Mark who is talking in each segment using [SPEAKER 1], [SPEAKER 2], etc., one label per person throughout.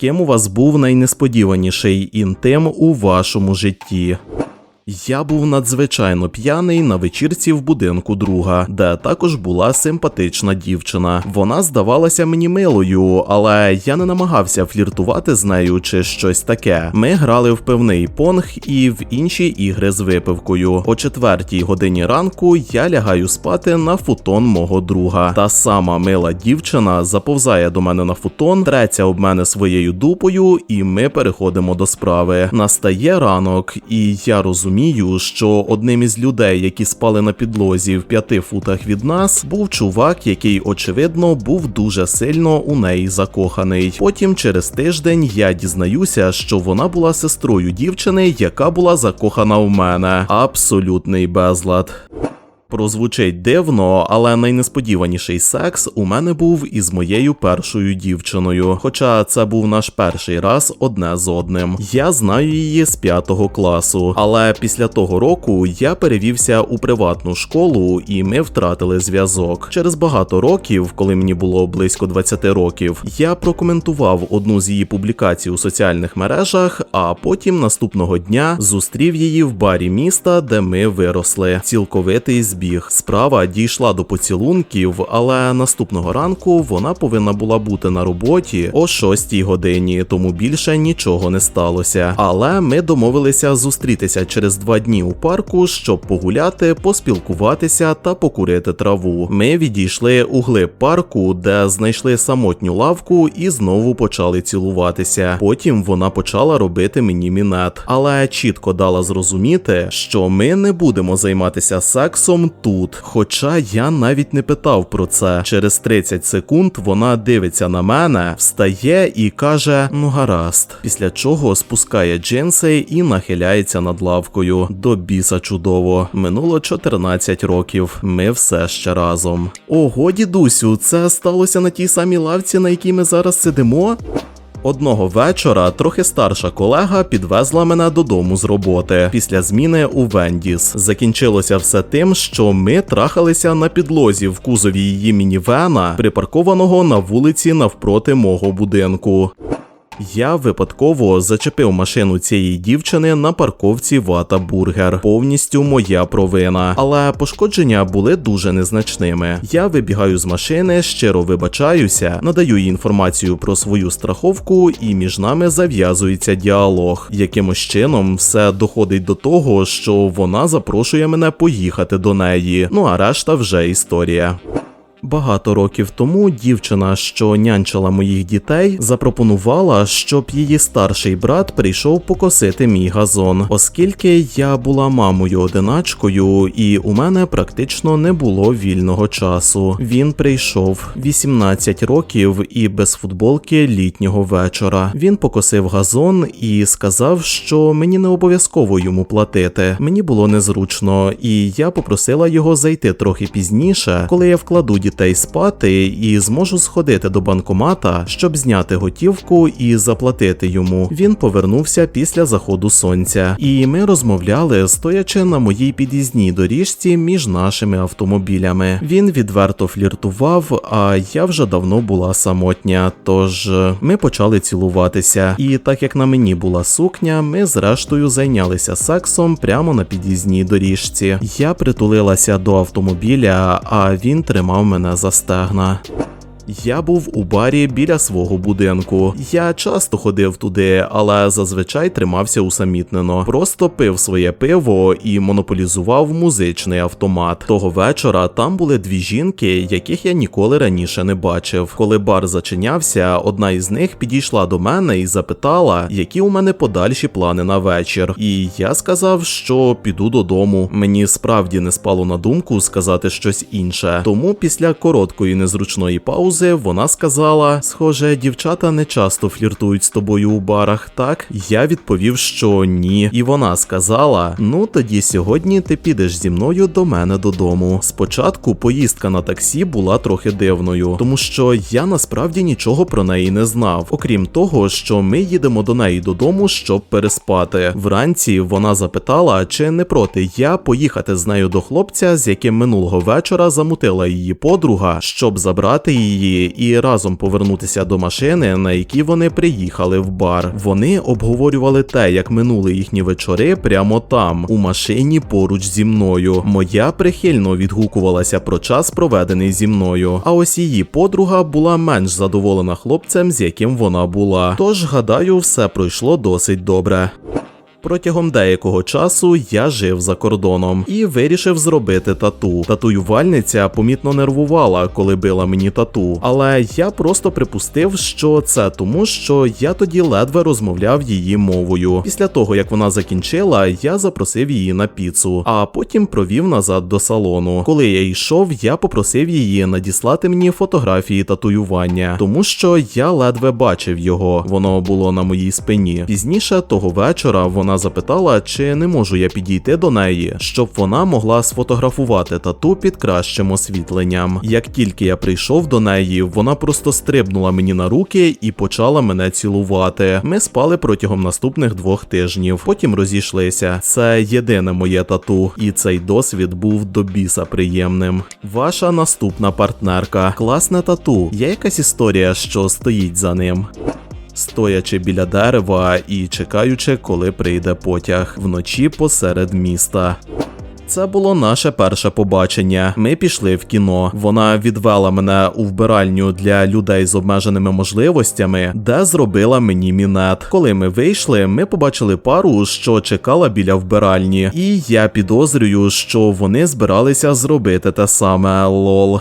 [SPEAKER 1] ким у вас був найнесподіваніший інтим у вашому житті? Я був надзвичайно п'яний на вечірці в будинку друга, де також була симпатична дівчина. Вона здавалася мені милою, але я не намагався фліртувати з нею чи щось таке. Ми грали в певний понг і в інші ігри з випивкою. О четвертій годині ранку я лягаю спати на футон мого друга. Та сама мила дівчина заповзає до мене на футон, треться об мене своєю дупою, і ми переходимо до справи. Настає ранок, і я розумію, що одним із людей, які спали на підлозі в п'яти футах від нас, був чувак, який очевидно був дуже сильно у неї закоханий. Потім, через тиждень, я дізнаюся, що вона була сестрою дівчини, яка була закохана в мене. Абсолютний безлад. Прозвучить дивно, але найнесподіваніший секс у мене був із моєю першою дівчиною. Хоча це був наш перший раз одне з одним. Я знаю її з п'ятого класу, але після того року я перевівся у приватну школу і ми втратили зв'язок. Через багато років, коли мені було близько 20 років, я прокоментував одну з її публікацій у соціальних мережах, а потім наступного дня зустрів її в барі міста, де ми виросли. Цілковитий збіг. Справа дійшла до поцілунків, але наступного ранку вона повинна була бути на роботі о 6 годині, тому більше нічого не сталося. Але ми домовилися зустрітися через два дні у парку, щоб погуляти, поспілкуватися та покурити траву. Ми відійшли у глиб парку, де знайшли самотню лавку і знову почали цілуватися. Потім вона почала робити мені мінет, але чітко дала зрозуміти, що ми не будемо займатися сексом тут. Хоча я навіть не питав про це. Через 30 секунд вона дивиться на мене, встає і каже: Ну гаразд. Після чого спускає джинси і нахиляється над лавкою. До біса чудово. Минуло 14 років. Ми все ще разом. Ого, дідусю, це сталося на тій самій лавці, на якій ми зараз сидимо. Одного вечора трохи старша колега підвезла мене додому з роботи після зміни у Вендіс. Закінчилося все тим, що ми трахалися на підлозі в кузові її мінівена, припаркованого на вулиці навпроти мого будинку. Я випадково зачепив машину цієї дівчини на парковці Вата Бургер. Повністю моя провина, але пошкодження були дуже незначними. Я вибігаю з машини, щиро вибачаюся, надаю їй інформацію про свою страховку, і між нами зав'язується діалог. Якимось чином все доходить до того, що вона запрошує мене поїхати до неї. Ну а решта вже історія. Багато років тому дівчина, що нянчила моїх дітей, запропонувала, щоб її старший брат прийшов покосити мій газон, оскільки я була мамою одиначкою, і у мене практично не було вільного часу. Він прийшов 18 років і без футболки літнього вечора. Він покосив газон і сказав, що мені не обов'язково йому платити. Мені було незручно, і я попросила його зайти трохи пізніше, коли я вкладу дітей спати і зможу сходити до банкомата, щоб зняти готівку і заплатити йому. Він повернувся після заходу сонця, і ми розмовляли, стоячи на моїй під'їзній доріжці між нашими автомобілями. Він відверто фліртував, а я вже давно була самотня. Тож ми почали цілуватися, і так як на мені була сукня, ми зрештою зайнялися сексом прямо на під'їзній доріжці. Я притулилася до автомобіля, а він тримав мене за стегна. Я був у барі біля свого будинку. Я часто ходив туди, але зазвичай тримався усамітнено. Просто пив своє пиво і монополізував музичний автомат. Того вечора там були дві жінки, яких я ніколи раніше не бачив. Коли бар зачинявся, одна із них підійшла до мене і запитала, які у мене подальші плани на вечір. І я сказав, що піду додому. Мені справді не спало на думку сказати щось інше. Тому після короткої незручної паузи вона сказала: Схоже, дівчата не часто фліртують з тобою у барах, так? Я відповів, що ні. І вона сказала: Ну тоді сьогодні ти підеш зі мною до мене додому. Спочатку поїздка на таксі була трохи дивною, тому що я насправді нічого про неї не знав, окрім того, що ми їдемо до неї додому, щоб переспати. Вранці вона запитала, чи не проти я поїхати з нею до хлопця, з яким минулого вечора замутила її подруга, щоб забрати її її і разом повернутися до машини, на якій вони приїхали в бар. Вони обговорювали те, як минули їхні вечори прямо там, у машині поруч зі мною. Моя прихильно відгукувалася про час, проведений зі мною. А ось її подруга була менш задоволена хлопцем, з яким вона була. Тож, гадаю, все пройшло досить добре. Протягом деякого часу я жив за кордоном і вирішив зробити тату. Татуювальниця помітно нервувала, коли била мені тату, але я просто припустив, що це тому, що я тоді ледве розмовляв її мовою. Після того як вона закінчила, я запросив її на піцу, а потім провів назад до салону. Коли я йшов, я попросив її надіслати мені фотографії татуювання, тому що я ледве бачив його. Воно було на моїй спині. Пізніше того вечора вона запитала, чи не можу я підійти до неї, щоб вона могла сфотографувати тату під кращим освітленням. Як тільки я прийшов до неї, вона просто стрибнула мені на руки і почала мене цілувати. Ми спали протягом наступних двох тижнів. Потім розійшлися. Це єдине моє тату, і цей досвід був до біса приємним. Ваша наступна партнерка. Класне тату. Є якась історія, що стоїть за ним. Стоячи біля дерева і чекаючи, коли прийде потяг вночі посеред міста. Це було наше перше побачення. Ми пішли в кіно. Вона відвела мене у вбиральню для людей з обмеженими можливостями, де зробила мені мінет. Коли ми вийшли, ми побачили пару, що чекала біля вбиральні, і я підозрюю, що вони збиралися зробити те саме лол.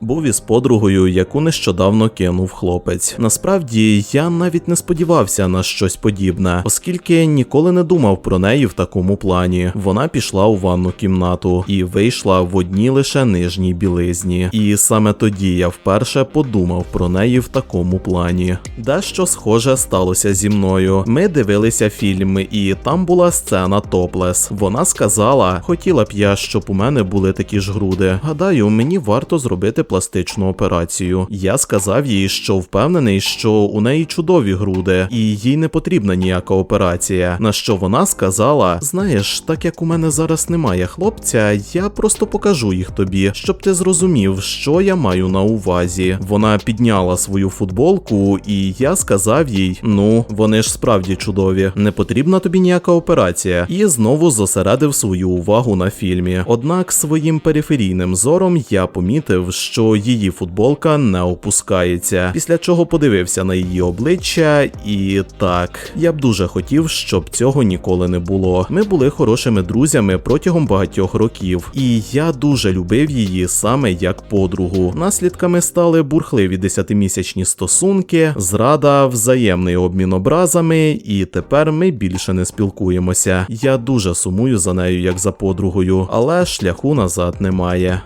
[SPEAKER 1] Був із подругою, яку нещодавно кинув хлопець. Насправді я навіть не сподівався на щось подібне, оскільки ніколи не думав про неї в такому плані. Вона пішла у ванну кімнату і вийшла в одній лише нижній білизні. І саме тоді я вперше подумав про неї в такому плані. Дещо схоже сталося зі мною. Ми дивилися фільм, і там була сцена топлес. Вона сказала: хотіла б я, щоб у мене були такі ж груди. Гадаю, мені варто зробити пластичну операцію. Я сказав їй, що впевнений, що у неї чудові груди, і їй не потрібна ніяка операція. На що вона сказала: Знаєш, так як у мене зараз немає хлопця, я просто покажу їх тобі, щоб ти зрозумів, що я маю на увазі. Вона підняла свою футболку, і я сказав їй: ну, вони ж справді чудові, не потрібна тобі ніяка операція. І знову зосередив свою увагу на фільмі. Однак своїм периферійним зором я помітив, що її футболка не опускається. Після чого подивився на її обличчя, і так, я б дуже хотів, щоб цього ніколи не було. Ми були хорошими друзями протягом багатьох років, і я дуже любив її саме як подругу. Наслідками стали бурхливі десятимісячні стосунки, зрада, взаємний обмін образами, і тепер ми більше не спілкуємося. Я дуже сумую за нею як за подругою, але шляху назад немає.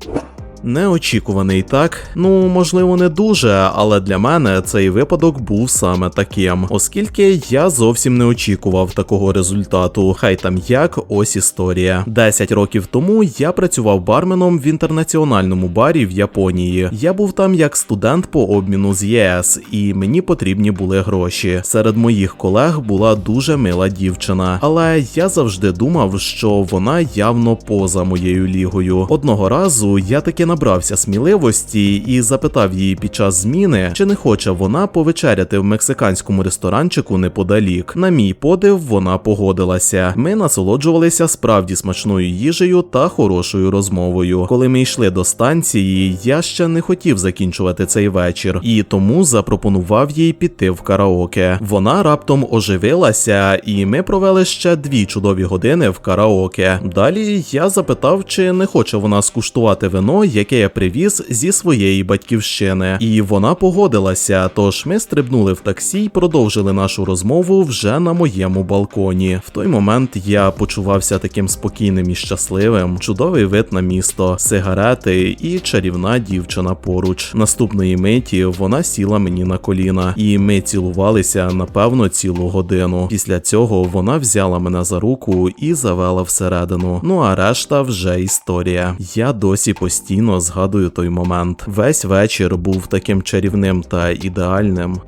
[SPEAKER 1] Неочікуваний так, ну можливо, не дуже, але для мене цей випадок був саме таким, оскільки я зовсім не очікував такого результату. Хай там як ось історія. Десять років тому я працював барменом в інтернаціональному барі в Японії. Я був там як студент по обміну з ЄС, і мені потрібні були гроші. Серед моїх колег була дуже мила дівчина, але я завжди думав, що вона явно поза моєю лігою. Одного разу я таки набрався сміливості і запитав її під час зміни, чи не хоче вона повечеряти в мексиканському ресторанчику неподалік. На мій подив, вона погодилася. Ми насолоджувалися справді смачною їжею та хорошою розмовою. Коли ми йшли до станції, я ще не хотів закінчувати цей вечір, і тому запропонував їй піти в караоке. Вона раптом оживилася, і ми провели ще дві чудові години в караоке. Далі я запитав, чи не хоче вона скуштувати вино, яке я привіз зі своєї батьківщини. І вона погодилася. Тож ми стрибнули в таксі й продовжили нашу розмову вже на моєму балконі. В той момент я почувався таким спокійним і щасливим. Чудовий вид на місто, сигарети і чарівна дівчина поруч. Наступної миті вона сіла мені на коліна, і ми цілувалися напевно цілу годину. Після цього вона взяла мене за руку і завела всередину. Ну а решта вже історія. Я досі постійно згадую той момент. Весь вечір був таким чарівним та ідеальним.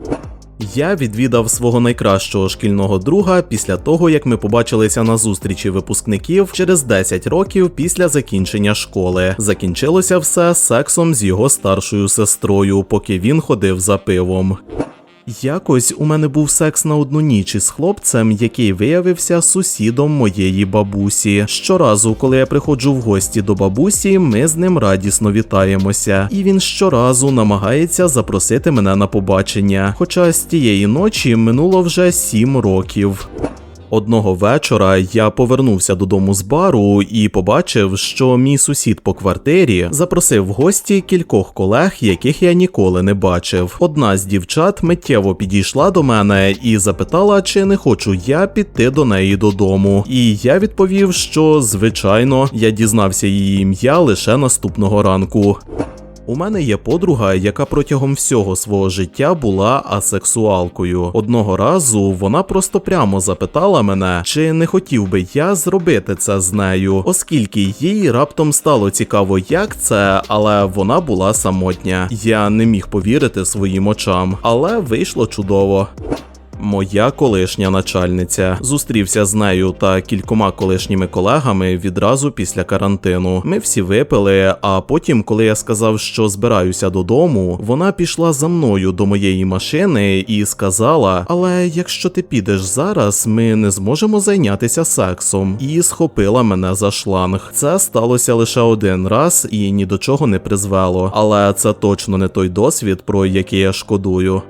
[SPEAKER 1] Я відвідав свого найкращого шкільного друга після того, як ми побачилися на зустрічі випускників через 10 років після закінчення школи. Закінчилося все сексом з його старшою сестрою, поки він ходив за пивом. Якось у мене був секс на одну ніч із хлопцем, який виявився сусідом моєї бабусі. Щоразу, коли я приходжу в гості до бабусі, ми з ним радісно вітаємося, і він щоразу намагається запросити мене на побачення. Хоча з тієї ночі минуло вже сім років. Одного вечора я повернувся додому з бару і побачив, що мій сусід по квартирі запросив в гості кількох колег, яких я ніколи не бачив. Одна з дівчат миттєво підійшла до мене і запитала, чи не хочу я піти до неї додому. І я відповів, що звичайно я дізнався її ім'я лише наступного ранку. У мене є подруга, яка протягом всього свого життя була асексуалкою. Одного разу вона просто прямо запитала мене, чи не хотів би я зробити це з нею, оскільки їй раптом стало цікаво, як це, але вона була самотня. Я не міг повірити своїм очам, але вийшло чудово. Моя колишня начальниця зустрівся з нею та кількома колишніми колегами відразу після карантину. Ми всі випили. А потім, коли я сказав, що збираюся додому, вона пішла за мною до моєї машини і сказала: Але якщо ти підеш зараз, ми не зможемо зайнятися сексом. І схопила мене за шланг. Це сталося лише один раз і ні до чого не призвело. Але це точно не той досвід, про який я шкодую.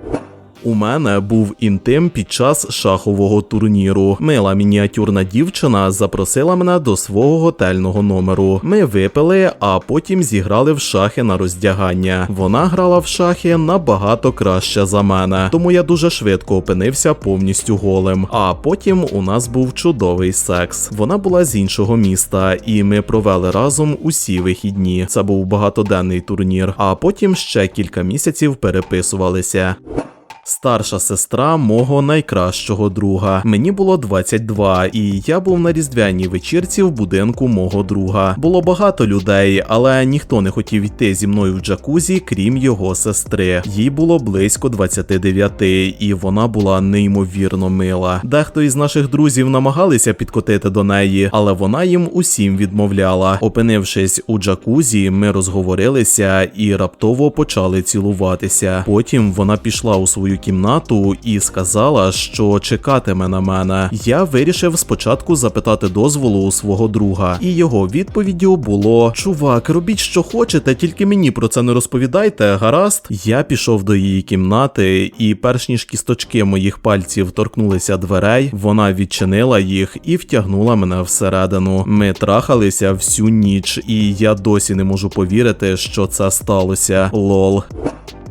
[SPEAKER 1] У мене був інтим під час шахового турніру. Мила мініатюрна дівчина запросила мене до свого готельного номеру. Ми випили, а потім зіграли в шахи на роздягання. Вона грала в шахи набагато краще за мене, тому я дуже швидко опинився повністю голим. А потім у нас був чудовий секс. Вона була з іншого міста, і ми провели разом усі вихідні. Це був багатоденний турнір. А потім ще кілька місяців переписувалися. Старша сестра мого найкращого друга. Мені було 22, і я був на різдвяній вечірці в будинку мого друга. Було багато людей, але ніхто не хотів йти зі мною в джакузі, крім його сестри. Їй було близько 29, і вона була неймовірно мила. Дехто із наших друзів намагалися підкотити до неї, але вона їм усім відмовляла. Опинившись у джакузі, ми розговорилися і раптово почали цілуватися. Потім вона пішла у свою кімнату і сказала, що чекатиме на мене. Я вирішив спочатку запитати дозволу у свого друга, і його відповіддю було: Чувак, робіть, що хочете, тільки мені про це не розповідайте, гаразд. Я пішов до її кімнати, і перш ніж кісточки моїх пальців торкнулися дверей, вона відчинила їх і втягнула мене всередину. Ми трахалися всю ніч, і я досі не можу повірити, що це сталося. Лол.